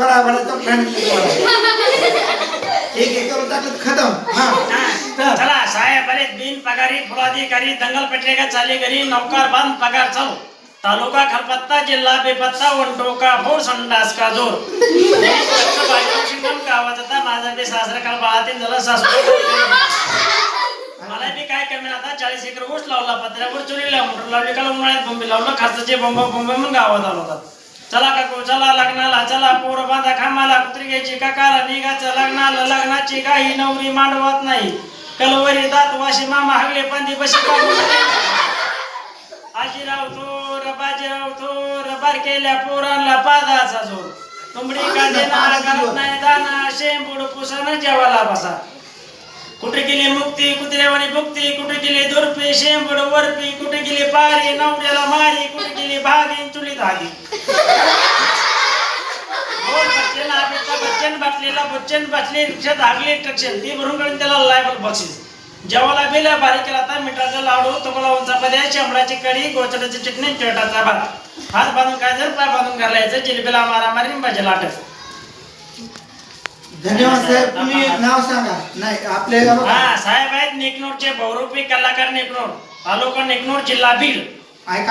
बडा प्लॅन एक एकर टाकत खतम. हा. चला साहेब अरे बिन पगारी फुलाधिकारी दंगल पेटलेगा चाले घरी नौकार बंद पगार चालू तालुका खलपत्ता जिल्हा बेपत्ता वंटोका फोर संडास का जोर गावात माझा बी सासरा काल बाळातील झाला सासू मला बी काय कमी आता? चाळीस एकर ऊस लावला पत्र्यावर चुरी लावून लावली काल उन्हाळ्यात बोंबी लावलं खर्चाचे बोंब बोंबे म्हणून गावात आलो होता चला काकू चला लग्नाला चला पोर बांधा खामाला कुत्री घ्यायची काकाला निघाचं लग्नाला लग्नाची काही नवरी मांडवत नाही. कलवरी दात वाशी मामा हगले पंदी बशी आजीराव थोर बाजीराव थोर बारकेल्या पोरांना पादाचा जोर. तुंबडी का देणार करत नाही दाना शेंबूड पुसानं जेवाला बसा. कुठे गेली मुक्ती कुत्र्यावानी भुक्ती कुठे गेली दुर्पी शेंबड वरपी कुठे गेली पारी नवऱ्याला मारी कुठे गेली भागी चुली धागी बोल बच्चन अमिताभ बच्चन बसले रिक्षा धागली ट्रक्शन ती भरून काढून त्याला लायबल बक्षीस. जेवाला बिल्या बारीक केला मिठाचा लाडू तुकडा उंचा पद्या शेंबडाची कढी गोचड्याची चटणी चटाचा भात. हात बांधून काय जर पाय बांधून घालायचं जिलेबीला मारामारी भाजी लाटत धन्यवाद साहेब तुम्ही नाव सांगा. नाही गावात हा साहेब आहेत नेकनूरचे बहुरूपी कलाकार नेकनूर. तालुका नेकनूर जिल्हा बीड. ऐका.